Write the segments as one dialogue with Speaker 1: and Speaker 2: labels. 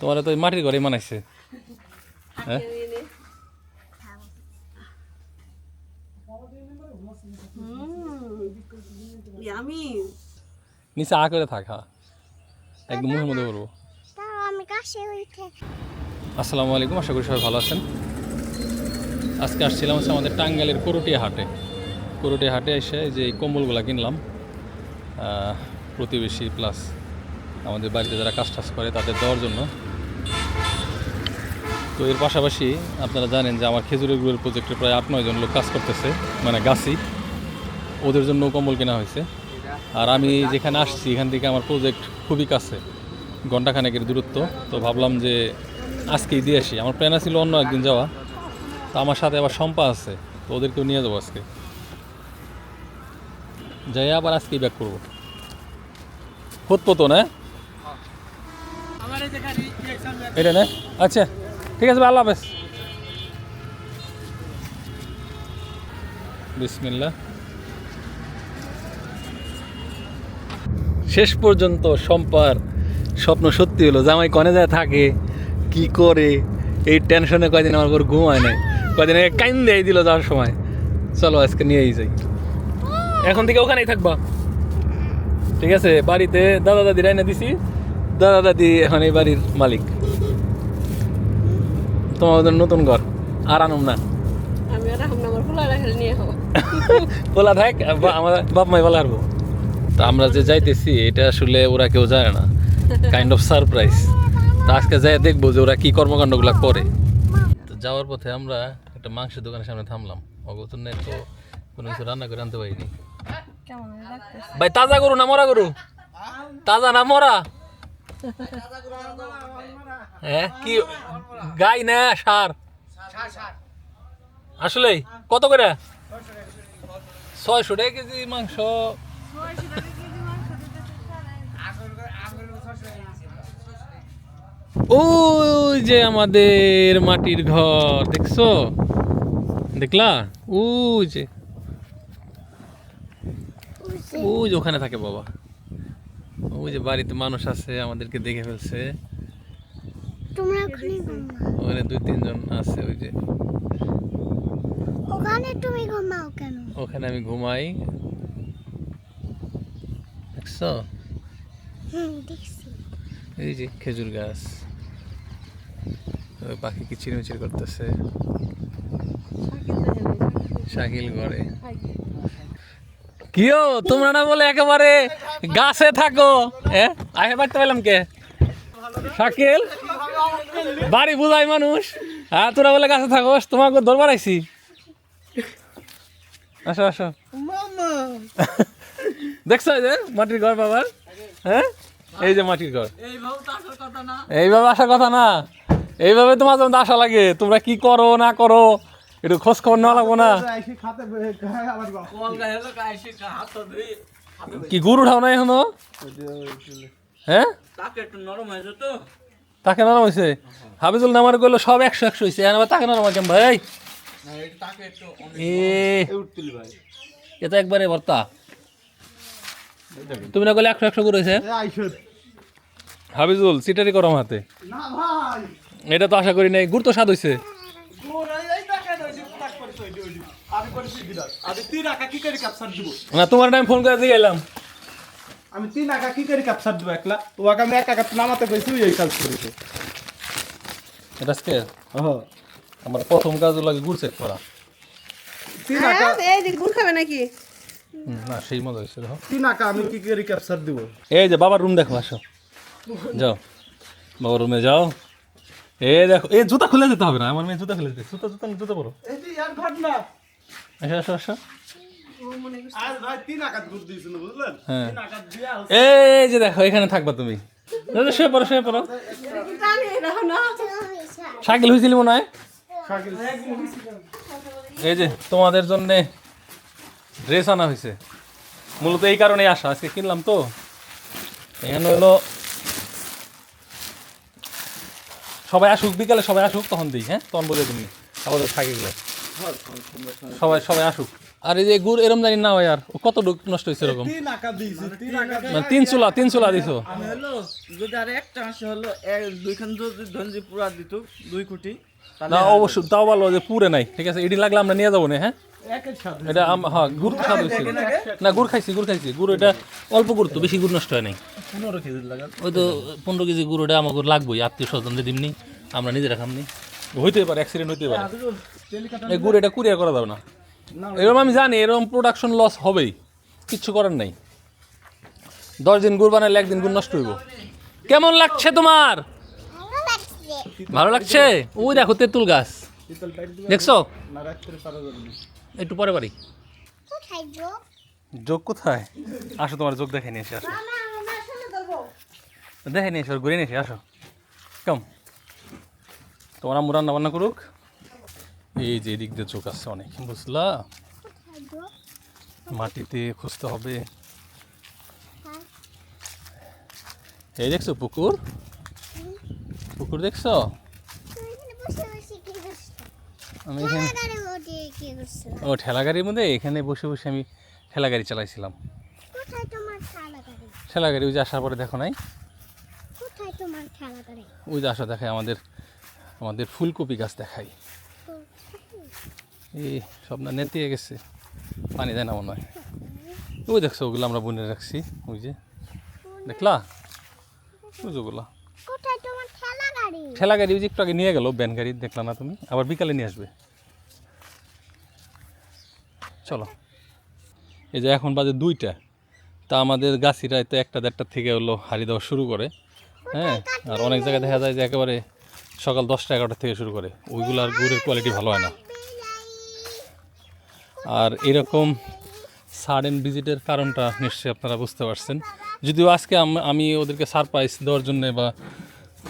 Speaker 1: তোমার তো মাটির ঘরে মানাইছে। হ্যাঁ?
Speaker 2: আমি
Speaker 1: নিচে আ করে থাক হ্যাঁ। একদম মুখের মধ্যে করব আসসালামু আলাইকুম আশা করি সবাই ভালো আছেন। আজকে আসছিলাম হচ্ছে আমাদের টাঙ্গাইলের করটিয়া হাটে। করটিয়া হাটে এসে যে কম্বলগুলো কিনলাম। প্রতিবেশী প্লাস আমাদের বাড়িতে যারা কাজ টাজ করে তাদের দেওয়ার জন্য। তো এর পাশাপাশি আপনারা জানেন যে আমার খেজুরের গুড়ের প্রজেক্টে প্রায় আট নয় জন লোক কাজ করতেছে মানে গাছি। ওদের জন্য কম্বল কেনা হয়েছে। আর আমি যেখানে আসছি এখান থেকে আমার প্রজেক্ট খুবই কাছে ঘন্টাখানেকের দূরত্ব। তো ভাবলাম যে আজকেই দিয়ে আসি। আমার প্ল্যান ছিল অন্য একদিন যাওয়া। তো আমার সাথে আবার সম্পা আছে তো ওদেরকেও নিয়ে যাব আজকে। যাই আবার আজকেই ব্যাক করব। তো না এটা না? আচ্ছা। ঠিক আছে ভাই, আল্লাহ হাফেজ। বিসমিল্লা শেষ পর্যন্ত সম্পার স্বপ্ন সত্যি হলো জামাই কনে যায় থাকে কি করে এই টেনশনে কয়দিন আমার উপর ঘুমায় নাই কয়দিন আগে কাইন দিয়ে দিল যাওয়ার সময়। চলো আজকে নিয়েই যাই। এখন থেকে ওখানেই থাকবা। ঠিক আছে বাড়িতে দাদা দাদি রাইনা দিছি দাদা দাদি এখন এই বাড়ির মালিক। তোমাদের নতুন ঘর। আর আনুম না।
Speaker 2: আমি আর আমার ফুলা রাখাল নিয়ে হব
Speaker 1: বলা থাক আমার বাপ মাই বলা হারবো তা আমরা যে যাইতেছি এটা আসলে ওরা কেউ জানে না। কাইন্ড অফ সারপ্রাইজ তা আজকে যাই দেখব যে ওরা কি কর্মকাণ্ডগুলো করে। তো যাওয়ার পথে আমরা একটা মাংসের দোকানের সামনে থামলাম। অগতনে তো কোনো কিছু রান্না করে আনতে পারিনি।
Speaker 2: কেমন
Speaker 1: ভাই তাজা গরু না মরা গরু? তাজা না মরা? হ্যাঁ কি? গাই না, সার। আসলে কত করে? ছয়শো টাকা কেজি মাংস। ওই যে আমাদের মাটির ঘর, দেখছ? দেখলা? ওই যে। ওই যে ওখানে থাকে বাবা। ওই যে বাড়িতে মানুষ আছে আমাদেরকে দেখে ফেলছে।
Speaker 3: তোমরা ওখানে ঘুমাও।
Speaker 1: ওখানে দুই তিনজন আছে ওই যে।
Speaker 3: ওখানে তুমি ঘুমাও কেন?
Speaker 1: ওখানে আমি ঘুমাই। দেখছ? এই যে খেজুর গাছ। ওই পাখি কি চিরমিচির করতেছে। শাকিল ঘরে। কিও তোমরা না বলে একেবারে গাছে থাকো হ্যাঁ আগে বাড়তে পেলাম কে? শাকিল? বাড়ি বুঝাই মানুষ। হ্যাঁ তোরা বলে গাছে থাকো তোমাকে দরবার আইছি আসো আসো। দেখছ যে মাটির ঘর বাবার? হ্যাঁ? এই যে মাটির ঘর। এইভাবে আসার কথা না। এইভাবে তোমার যেমন আশা লাগে। তোমরা কি করো না করো একটু খোঁজ খবর নেওয়া লাগবো না। কি গরু উঠাও না এখনও? হ্যাঁ তাকে নরম হয়েছে হাবিজুল নামার করল সব একশো একশো হয়েছে। এখন আবার তাকে নরম হয় কেন ভাই এ। তো একবারে ভর্তা। তুমি না করলে একশো একশো করে হয়েছে? হাবিজুল সিটারি করম হাতে। এটা তো আশা করি নাই গুড় তো স্বাদ হয়েছে
Speaker 4: আমি তিন আঁকা কি করে ক্যাপচার দিব
Speaker 1: না তোমার টাইম ফোন করে দিয়ে এলাম
Speaker 4: আমি তিন আঁকা কি করে ক্যাপচার দিব একলা? ওকে আমি এক আঁকা নামাতে পেয়েছি এই কাজ করেছে
Speaker 1: এটা আজকে?
Speaker 4: হ্যাঁ
Speaker 1: আমার প্রথম কাজ লাগে গুড় চেক করা।
Speaker 4: তিন আঁকা
Speaker 2: এই যে গুড় খাবে নাকি?
Speaker 1: না সেই মজা হয়েছে
Speaker 4: তিন আঁকা আমি কি করে ক্যাপচার দিব?
Speaker 1: এই যে বাবার রুম দেখো আসো। যাও। বাবার রুমে যাও। এ দেখো এই জুতা খুলে যেতে হবে না আমার মেয়ে জুতা খুলে যেতে জুতা জুতা জুতা পরো।
Speaker 4: আর ঘটনা
Speaker 1: আসো আসো আসো। হ্যাঁ। এই যে দেখো এখানে থাকবা তুমি। শুয়ে পড়ো শুয়ে পড়ো। সাইকেল হয়েছিল মনে হয়? এই যে তোমাদের জন্যে ড্রেস আনা হয়েছে। মূলত এই কারণেই আসা আজকে কিনলাম তো। এখানে হলো সবাই আসুক বিকালে সবাই আসুক তখন দিই হ্যাঁ? তখন বলে তুমি আমাদের থাকে গেলে সবাই সবাই আসুক। আর এই যে গুড় এরম জানি না আর কত ডুক নষ্ট হয়েছে এরকম?
Speaker 4: তিন আকা দিয়েছি তিন আকা
Speaker 1: মানে তিন চুলা তিন চুলা দিছো?
Speaker 5: আমি যদি আর একটা মাসে হলো এক- দুইখান যদি ধনজি পুরা দিত দুই কোটি
Speaker 1: না তাও ভালো যে পুরে নাই ঠিক আছে? এটি লাগলে আমরা নিয়ে যাব না হ্যাঁ? এটা আম- হ্যাঁ গুড় হয়েছে। না গুড় খাইছি গুড় খাইছি। গুড় এটা অল্প গুড় তো বেশি গুড় নষ্ট হয় নাই।
Speaker 4: পনেরো কেজি লাগান।
Speaker 1: ওই তো পনেরো কেজি গুড় ওটা আমাকে লাগবেই আত্মীয় স্বজনদের দিমনি আমরা নিজেরা খামনি। হইতে পারে অ্যাক্সিডেন্ট হইতে পারে। এই গুড় এটা কুরিয়ার করা যাবে না। এরকম আমি জানি এরকম প্রোডাকশন লস হবেই কিচ্ছু করার নাই। দশ দিন গুড় বানালে একদিন গুড় নষ্ট হইব। কেমন লাগছে তোমার?
Speaker 3: ভালো লাগছে?
Speaker 1: ওই দেখো তেঁতুল গাছ। দেখছ?
Speaker 4: পারা।
Speaker 1: একটু পরে বাড়ি।
Speaker 3: কোথায় যোগ
Speaker 1: যোগ কোথায়? আসো তোমার যোগ দেখে নিয়ে এসে আসো। দেখে নিয়ে এসো ঘুরে নিয়ে এসে আসো। কম তোমার আম্মু রান্না বান্না করুক। এই যে এদিক দিয়ে চোখ আসছে অনেক বুঝলা? মাটিতে খুঁজতে হবে। এই দেখছ পুকুর? পুকুর দেখছ? আমি এখানে ও ঠেলা গাড়ির মধ্যে? এখানে বসে বসে আমি ঠেলা গাড়ি চালাইছিলাম। ঠেলা গাড়ি ওই যে আসার পরে দেখো নাই? ওই যে আসা দেখায় আমাদের আমাদের ফুলকপি গাছ দেখাই। এই সব না নেতিয়ে গেছে পানি দেয় না মনে হয়। ওই দেখছ ওগুলো আমরা বুনে রাখছি ওই যে। দেখলা? ওগুলো।
Speaker 3: ঠেলাগাড়ি
Speaker 1: ঠেলা গাড়ি? ওই যে একটু আগে নিয়ে গেল ব্যান গাড়ি দেখলা না তুমি? আবার বিকালে নিয়ে আসবে। চলো। এই যে এখন বাজে দুইটা। তা আমাদের গাছিরা তো একটা দেড়টার থেকে হলো হারিয়ে দেওয়া শুরু করে। হ্যাঁ আর অনেক জায়গায় দেখা যায় যে একেবারে সকাল দশটা এগারোটা থেকে শুরু করে। ওইগুলার গুড়ের কোয়ালিটি ভালো হয় না। আর এরকম সাডেন ভিজিটের কারণটা নিশ্চয়ই আপনারা বুঝতে পারছেন। যদিও আজকে আমি ওদেরকে সারপ্রাইজ দেওয়ার জন্য বা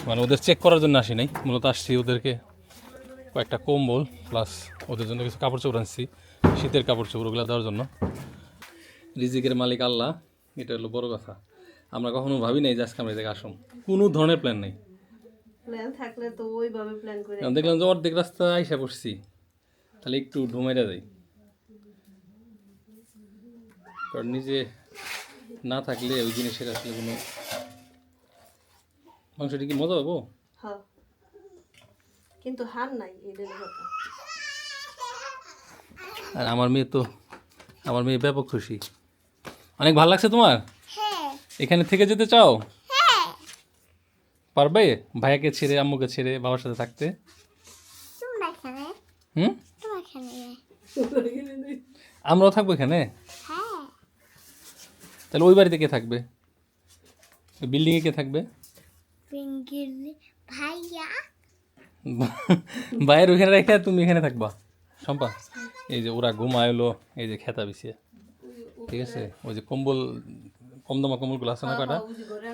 Speaker 1: মানে ওদের চেক করার জন্য আসি নাই। মূলত আসছি ওদেরকে কয়েকটা কম্বল প্লাস ওদের জন্য কিছু কাপড় চোপড় আনছি, শীতের কাপড় চোপড় ওগুলো দেওয়ার জন্য। রিজিকের মালিক আল্লাহ, এটা হলো বড় কথা। আমরা কখনো ভাবি নাই যে আজকে আমরা জায়গায় আসুন কোনো ধরনের প্ল্যান নেই।
Speaker 2: প্ল্যান থাকলে তো ওইভাবে প্ল্যান করে
Speaker 1: দেখলাম যে অর্ধেক রাস্তা আইসা পড়ছি তাহলে একটু ঢুমাইরা যাই কারণ নিজে না থাকলে ওই জিনিসের আসলে কোনো মাংসটি কি মজা পাবো?
Speaker 2: হ্যাঁ। কিন্তু হার নাই এদের কথা।
Speaker 1: আর আমার মেয়ে তো আমার মেয়ে ব্যাপক খুশি। অনেক ভালো লাগছে তোমার?
Speaker 3: হ্যাঁ।
Speaker 1: এখানে থেকে যেতে চাও?
Speaker 3: হ্যাঁ
Speaker 1: পারবে? ভাইয়াকে ছেড়ে আম্মুকে ছেড়ে বাবার সাথে থাকতে? হুম? আমরাও থাকব এখানে?
Speaker 3: হ্যাঁ।
Speaker 1: তাহলে ওই বাড়িতে কে থাকবে? বিল্ডিংয়ে কে থাকবে?
Speaker 3: ভাইয়া।
Speaker 1: বাইরের ওখানে রেখে তুমি এখানে থাকবা। শম্পা এই যে ওরা ঘুমাইলো এই যে খেতা বিছিয়ে। ঠিক আছে? ওই যে কম্বল কম দামা কম্বলগুলো আছে না কয়টা?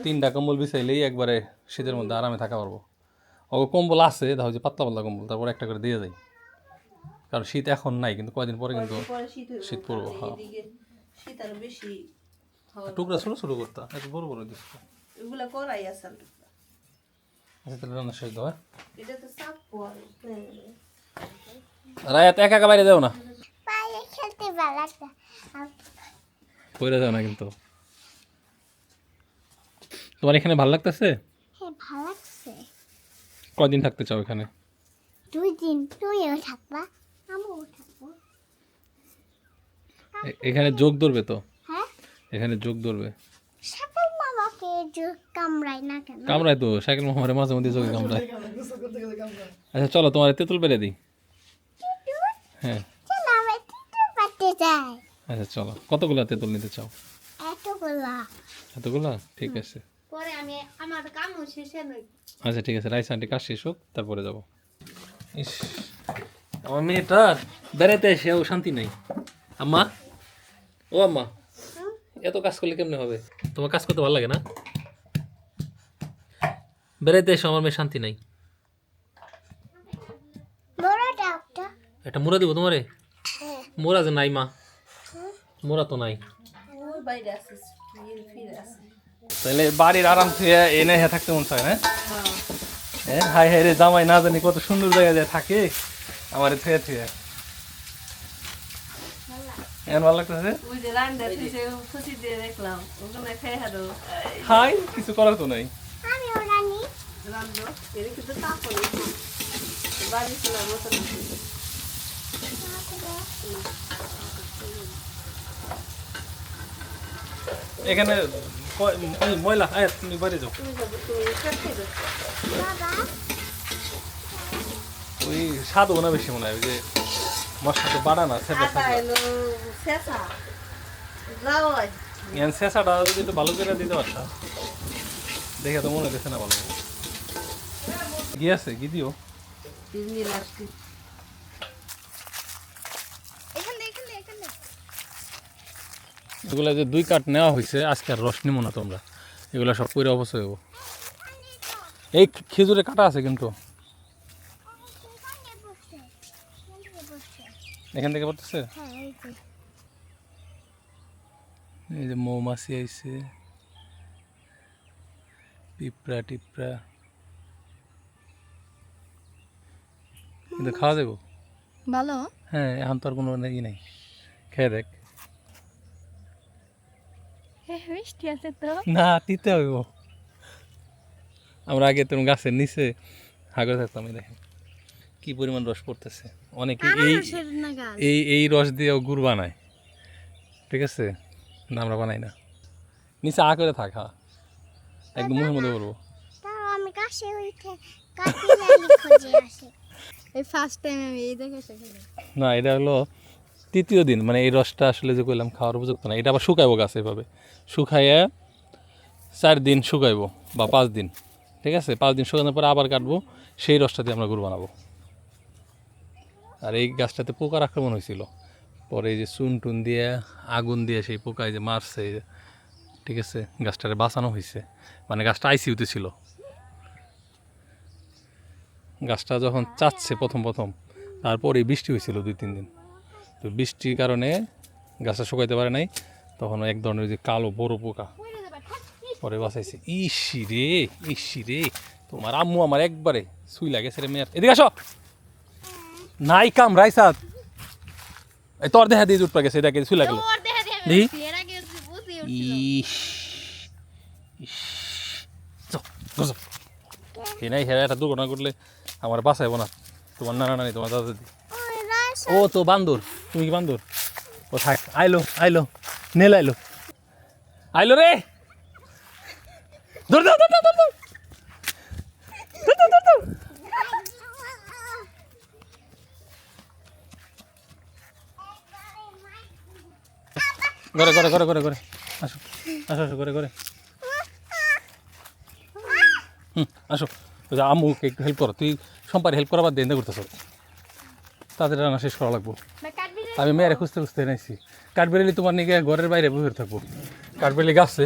Speaker 1: তিনটা কম্বল বিছাইলেই একবারে শীতের মধ্যে আরামে থাকা পারব। ও কম্বল আছে তাহলে যে পাতলা পাতলা কম্বল তারপর একটা করে দিয়ে যাই। কারণ শীত এখন নাই কিন্তু কয়দিন পরে কিন্তু
Speaker 2: শীত
Speaker 1: পড়ব হ্যাঁ।
Speaker 2: এদিকে শীত আরও বেশি হবে
Speaker 1: টুকরা ছোটো ছোটো করতা এত বড় বড় দিস
Speaker 2: এগুলা করাই আছে
Speaker 1: আচ্ছা তাহলে রান্না শেষ দাও
Speaker 2: এটা তো
Speaker 1: রায়াত একা একা বাইরে যাও না।
Speaker 3: বাইরে খেলতে ভালো লাগছে
Speaker 1: কইরা যাও না কিন্তু। তোমার এখানে ভালো লাগতেছে?
Speaker 3: হ্যাঁ ভালো লাগছে।
Speaker 1: কয়দিন থাকতে চাও এখানে?
Speaker 3: দুই দিন তুমিও থাকবা আমিও থাকব।
Speaker 1: এখানে যোগ ধরবে তো?
Speaker 3: হ্যাঁ?
Speaker 1: এখানে যোগ ধরবে?
Speaker 3: সাপের মামাকে যে কামড়ায় না কেন?
Speaker 1: কামড়ায় তো সাইকেল মামারে মাঝে মধ্যে যোগে কামড়ায়। আচ্ছা চলো তোমার তেঁতুল পেরে দিই। হ্যাঁ।
Speaker 3: চলো যাই।
Speaker 1: আচ্ছা চলো কতগুলো তেঁতুল নিতে চাও?
Speaker 3: এতগুলা।
Speaker 1: এতগুলো? ঠিক আছে।
Speaker 2: পরে আমি আমার কাম শেষে নই
Speaker 1: আচ্ছা ঠিক আছে রাইস আন্টি কাজ শেষ হোক তারপরে যাব। ইস আমার মেয়েটার বেড়াতে এসে ও শান্তি নাই। আম্মা? ও আম্মা এত কাজ করলে কেমনে হবে? তোমার কাজ করতে ভালো লাগে না? বেড়াইতে এসে আমার মেয়ে শান্তি নাই। একটা মোড়া দিব তোমারে?
Speaker 3: হ্যাঁ।
Speaker 1: মোড়া যে নাই মা। মোড়া তো নাই। তাহলে বাড়ির আরাম থেকে এনে হ্যাঁ থাকতে মন চায় না? হ্যাঁ। হাই হাই রে জামাই না জানি কত সুন্দর জায়গায় যায় থাকে। আমার ভালো লাগতেছে?
Speaker 2: হারো
Speaker 1: হাই কিছু করার তো নাই।
Speaker 2: মতন
Speaker 1: এখানে ময়লা আয় তুমি বাইরে যাও। ওই স্বাদ না বেশি মনে হয় যে মশলা তো বাড়া না সেটা ইয়ান শেষাটা যদি একটু ভালো করে দিতে পারতাম দেখে তো মনে হচ্ছে না ভালো। গিয়ে কি দিও
Speaker 2: তিননি লাস্টি
Speaker 3: এখানে এখানে এখানে
Speaker 1: এগুলো যে দুই কাঠ নেওয়া হয়েছে আজকে আর রস নিমো না তোমরা। এগুলো সব করে অবশ্যই হব এই খেজুরে কাটা আছে কিন্তু।
Speaker 3: এখানে
Speaker 1: থেকে পড়তেছে?
Speaker 3: এই যে
Speaker 1: মৌমাছি আইছে। পিঁপড়া টিপড়া। কিন্তু খাওয়া যাব
Speaker 6: ভালো।
Speaker 1: হ্যাঁ এখন তো আর কোনো ই নাই। খেয়ে দেখ।
Speaker 6: মিষ্টি আছে তো।
Speaker 1: না দিতে হইব। আমরা আগে তুমি গাছের নিচে হাগর থাকতাম দেখেন। কি পরিমাণ রস পড়তেছে। অনেকে এই এই এই রস দিয়েও গুড় বানায়। ঠিক আছে? না আমরা বানাই না। নিচে আ করে থাক একদম মুখের মধ্যে করব
Speaker 3: আমি কাছে উঠে
Speaker 6: এই ফার্স্ট টাইম আমি এই দেখে
Speaker 1: না এটা হলো তৃতীয় দিন মানে এই রসটা আসলে যে করলাম খাওয়ার উপযুক্ত না, এটা আবার শুকাইবো গাছ এভাবে। শুকাইয়া চার দিন শুকাইবো বা পাঁচ দিন, ঠিক আছে? পাঁচ দিন শুকানোর পরে আবার কাটবো, সেই রসটা দিয়ে আমরা গুড় বানাবো। আর এই গাছটাতে পোকার আক্রমণ হয়েছিল। পরে এই যে চুন টুন দিয়ে, আগুন দিয়ে সেই পোকায় যে মারছে, ঠিক আছে? গাছটারে বাঁচানো হয়েছে। মানে গাছটা আইসিউতে ছিল। গাছটা যখন চাচ্ছে প্রথম প্রথম তারপরে বৃষ্টি হয়েছিল দুই, তিন দিন। তো বৃষ্টির কারণে গাছটা শুকাইতে পারে নাই তখন এক ধরনের যে কালো বড় পোকা। পরে বাঁচাইছে। ইসি রে ইসি রে তোমার আম্মু আমার একবারে সুই লাগে সেরে মেয়ের এদিকে আসো। নাই কাম রাইসাদ এই তোর দেখা দিয়ে জুট পা গেছে এটাকে সুই লাগল ইস ইস। হ্যাঁ একটা দুর্ঘটনা করলে আমার বাঁচাইবো না। তোমার নানা নানি তোমার দাদা দিদি ও তো বান্দর। তুমি কি বান্দর ও থাক। আইলো আইলো। নেল আইলো। আইলো রে ধর ধর ধর ধর, ধর। ঘরে ঘরে ঘরে ঘরে ঘরে আসো আসো আসো ঘরে ঘরে হুম আসো। আম্মুকে হেল্প করো তুই সম্পারে হেল্প করাবার দেন করতেছ তাদের রান্না শেষ করা লাগবো। আমি মেয়েরে খুঁজতে খুঁজতে নাইছি কাঠবেলি তোমার নিকে ঘরের বাইরে বসে থাকব। কাঠবেলি গাছে?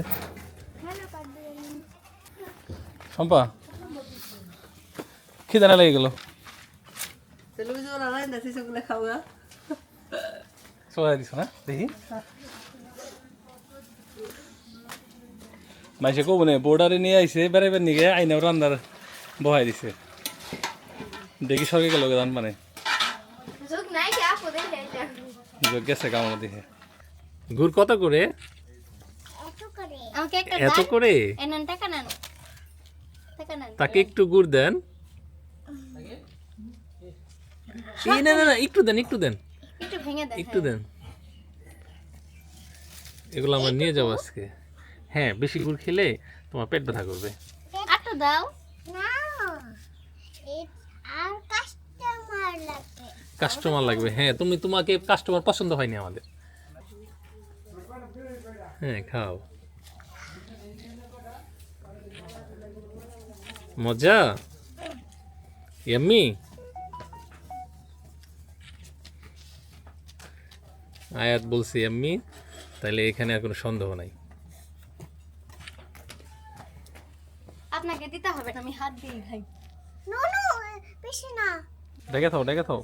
Speaker 1: শম্পা, খিদে না লেগে গেল? সোয়া দিছ না? দেখি। মাইসে কব না বোর্ডারে নিয়ে আইছে, বেড়াইবার নিগে আইনাও রান্নার বহাই দিছে। দেখি সরকে গেল গান মানে
Speaker 6: যোগ নাই কি আপু দেখে
Speaker 1: যোগ গেছে কামড় দেখে গুড় কত করে?
Speaker 3: এত করে।
Speaker 1: তাকে একটু গুড় দেন। না না না একটু দেন একটু দেন।
Speaker 6: একটু দেন
Speaker 1: এগুলো আমরা নিয়ে যাব আজকে। হ্যাঁ বেশি গুড় খেলে তোমার পেট ব্যথা করবে।
Speaker 6: দাও।
Speaker 3: না আর কাস্টমার লাগে
Speaker 1: কাস্টমার লাগবে। হ্যাঁ তুমি তোমাকে কাস্টমার পছন্দ হয়নি আমাদের। হ্যাঁ খাও। মজা? ইয়াম্মি? আয়াত বলছি ইয়াম্মি তাহলে এখানে আর কোনো সন্দেহ নাই।
Speaker 6: আপনাকে দিতে হবে না আমি হাত দিয়ে খাই
Speaker 3: নো নো বেশি না।
Speaker 1: ডেকে থাও ডেকে থাও।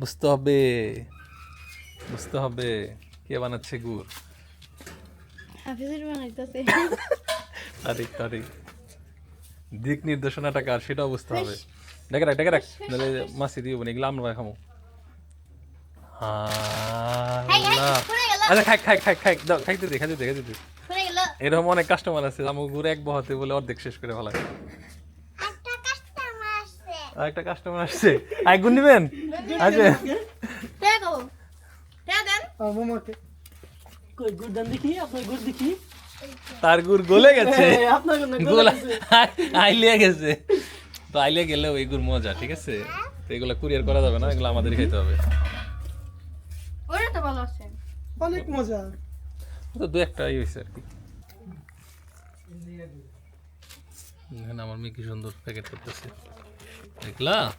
Speaker 1: বুঝতে হবে। বুঝতে হবে কে বানাচ্ছে গুড়।
Speaker 6: হাফিজুর বানাইতেছে
Speaker 1: তারিখ তারিখ। দিক নির্দেশনাটা কার সেটাও বুঝতে হবে। ডেকে রাখ ডেকে রাখ নাহলে মাসি দিয়ে বনে এগুলো আমরা খামো। আচ্ছা খাই খাই খাই খাই। খাইতে দে খাইতে দে খাইতে দে।
Speaker 6: শুনে গেল
Speaker 1: এরকম অনেক কাস্টমার আছে আমার ঘুরে এক বহাতে বলে অর্ধেক শেষ করে ভালো
Speaker 3: একটা কাস্টমার আসছে।
Speaker 1: আর একটা কাস্টমার আসছে। আই গুণ নিবেন আছে
Speaker 6: দেখো দেন? দেন
Speaker 5: মামাকে কই গুড় দেন দেখি আপনার গুড় দেখি।
Speaker 1: তার গুড় গলে গেছে।
Speaker 5: আপনার
Speaker 1: গোলা আইলিয়া গেছে। তো আইলিয়া গেলে ওই গুড় মজা ঠিক আছে? তো এগুলো কুরিয়ার করা যাবে না এগুলো আমাদের খাইতে হবে।
Speaker 6: ওটা তো ভালো আছে।
Speaker 5: অনেক মজা।
Speaker 1: তো দু একটা ই হয়েছে আর কি। এখানে আমার মেয়ে কি সুন্দর প্যাকেট করতেছে। দেখলা?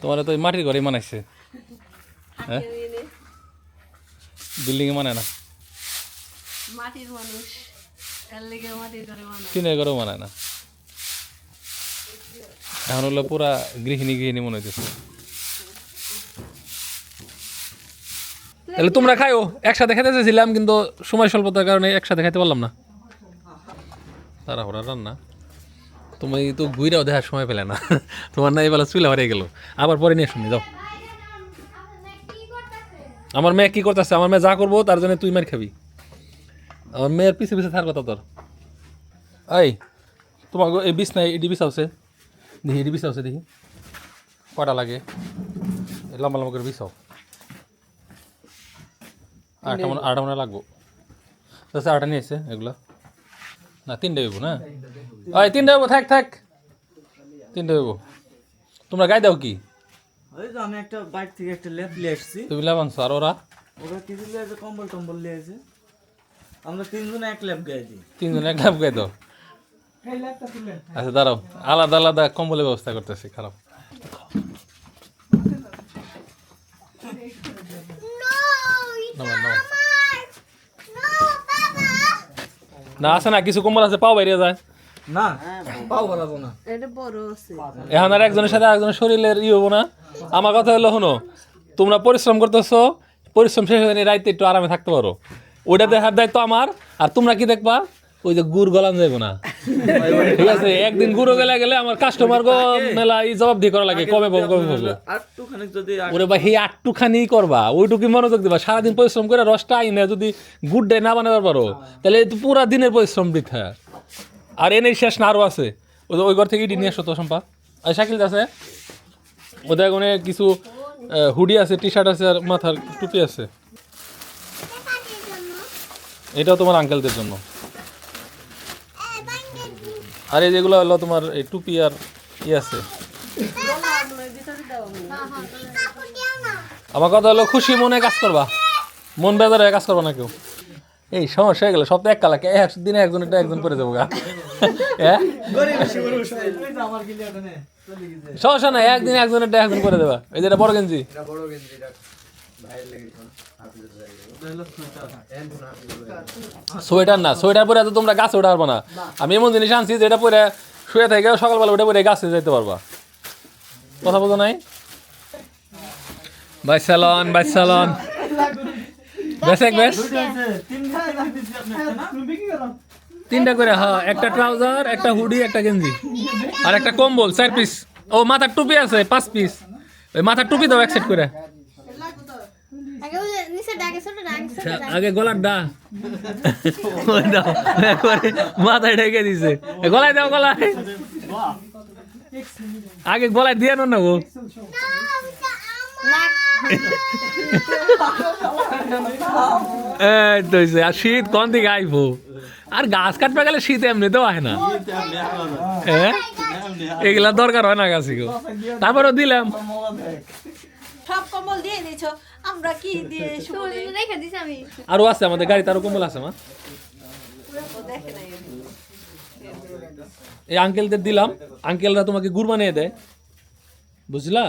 Speaker 1: তোমার তো মাটির ঘরে মানাইছে। হ্যাঁ? মানায় না।
Speaker 2: মাটির মানুষ ঘরে
Speaker 1: টিনের ঘরেও মানায় না। এখন হলো পুরা গৃহিণী গৃহিণী মনে হইতেছে। তাহলে তোমরা খাইও একসাথে খেতে চেয়েছিলাম কিন্তু সময় স্বল্পতার কারণে একসাথে খাইতে পারলাম না। তারা হরা রান্না। তুমি তো ঘুইরাও দেখার সময় পেলে না। তোমার না এবেলা চুলে হারিয়ে গেল। আবার পরে নিয়ে শুনি যাও। আমার মেয়ে কি করতেছে? আমার মেয়ে যা করব, তার জন্য তুই মার খাবি। আমার মেয়ের পিছে পিছে থাকার কথা তোর। এই তোমার এই বিষ নাই এডি বিষ আছে দেখি এডি বিষ আছে দেখি। কটা লাগে? লম্বা লম্বা করে বিছাও। আটটা মনে আটটা মনে লাগবো। আটটা নিয়ে এসে এগুলো। না তিনটে হইব না? ওই তিনটে হইব থাক থাক। তিনটে হইব। তোমরা গাই দাও কি?
Speaker 5: ওই তো আমি একটা বাইক থেকে একটা লেপ নিয়ে এসেছি
Speaker 1: তুমি লাভানছো আর ওরা?
Speaker 5: ওরা কিছু লিয়েছে কম্বল টম্বল লিয়েছে আমরা তিনজনে এক ল্যাপ গাই দিই।
Speaker 1: তিনজন এক লাভ গাই দাও। আচ্ছা দাঁড়াও। আলাদা আলাদা কম্বলের ব্যবস্থা করতেছি খারাপ। নামান। না আছে না কিছু কম্বল আছে পাও বাইরে যায়।
Speaker 5: না পাও বাড়াবো না।
Speaker 2: এটা বড় আছে।
Speaker 1: এখন আর একজনের সাথে একজনের শরীরের ই হব না। আমার কথা হলো শোনো তোমরা পরিশ্রম করতেছো পরিশ্রম শেষ হয়ে রাইতে একটু আরামে থাকতে পারো। ওইটা দেখার দায়িত্ব আমার আর তোমরা কি দেখবা? ওই যে গুড় গলান যাইবো না। ঠিক আছে একদিন গুঁড়ো গেলে গেলে আমার কাস্টমার গো মেলা এই জবাব দিয়ে করা লাগে কমে পাবো কমে পাবো
Speaker 5: যদি
Speaker 1: ওরে ভাই সেই আটটুখানি করবা ওইটুকু মনোযোগ দিবা সারাদিন পরিশ্রম করে রসটা আইনে যদি গুড ডে না বানাবার পারো তাহলে এই তো পুরা দিনের পরিশ্রম বৃথা। আর এনে শেষ না আরও আছে। ওই ওই ঘর থেকে ইডি নিয়ে আসো তো সম্পা আর শাকিল আছে? ওদের ওখানে কিছু হুডি আছে টি শার্ট আছে আর মাথার টুপি আছে। এটাও তোমার আঙ্কেলদের জন্য। আর এই যেগুলো হলো তোমার এই টুপি আর ই আছে। আমার কথা হলো খুশি মনে কাজ করবা। মন বেজারে কাজ করবা না কেউ। এই সমস্যা হয়ে গেলে, সব তো এক কালাকে এক দিনে একজন এটা একজন করে দেবো গা। সমস্যা নাই, একদিন একজন একটা একজন করে দেবা। এই যেটা বড় গেঞ্জি। সোয়েটার না, সোয়েটার পরে তোমরা গাছে উঠে পারব না। আমি এমন জিনিস আনছি যেটা পরে শুয়ে থেকে সকালবেলা উঠে পরে গাছে যেতে পারবা। কথা বলতো নাই? বাই সালন বাই সালন বেশ, এক বেশ।
Speaker 5: তিনটা করে
Speaker 1: হ্যাঁ একটা ট্রাউজার, একটা হুডি, একটা গেঞ্জি। আর একটা কম্বল, চার পিস ও, মাথার টুপি আছে, পাঁচ পিস ওই মাথার টুপি দাও এক সেট করে।
Speaker 6: আগে ডাকে
Speaker 1: আগে গলার ডা। দাও একবারে মাথায় ঢেকে দিছে। গলায় দাও গলায়। আগে গলায় দিয়ে না গো। আর শীত কোন দিকে আইবো? আর গাছ কাটবে গেলে শীত এমনিতেও আয় না। হ্যাঁ এগুলা দরকার হয় না গাছি গো। তারপরেও দিলাম।
Speaker 2: সব কম্বল দিয়ে দিয়েছ আমরা কি দিয়ে
Speaker 6: রেখে দিছি আমি।
Speaker 1: আরও আছে আমাদের গাড়িতে আরও কম্বল আছে মা। এই আঙ্কেলদের দিলাম। আঙ্কেলরা তোমাকে গুড় বানিয়ে দেয়। বুঝলা?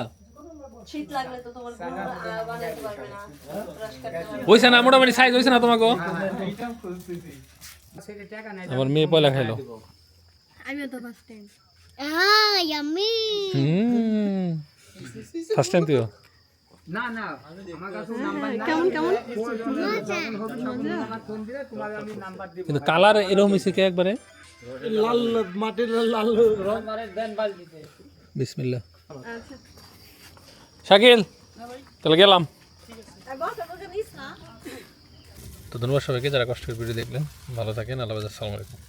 Speaker 2: শীত লাগলে তো তোমার গুড়, আহ, বানাতে পারবে না। ব্রাশ কাটতে পারবে না।
Speaker 1: হয়েছে না মোটামুটি সাইজ হয়েছে না তোমাকে? আমার মেয়ে পয়লা খাইলো।
Speaker 6: First time
Speaker 3: Ah, yummy.
Speaker 1: হুম ফার্স্ট টাইম তুইও
Speaker 6: কেমন? কেমন
Speaker 1: কিন্তু কালার এরকম হয়েছে কে একবারে?
Speaker 4: লাল মাটির লাল রং
Speaker 1: বিসমিল্লা শাকিল তাহলে গেলাম। তো ধন্যবাদ সবাইকে যারা কষ্ট করে ভিডিও দেখলেন। ভালো থাকেন আল্লাহ আসসালামু আলাইকুম।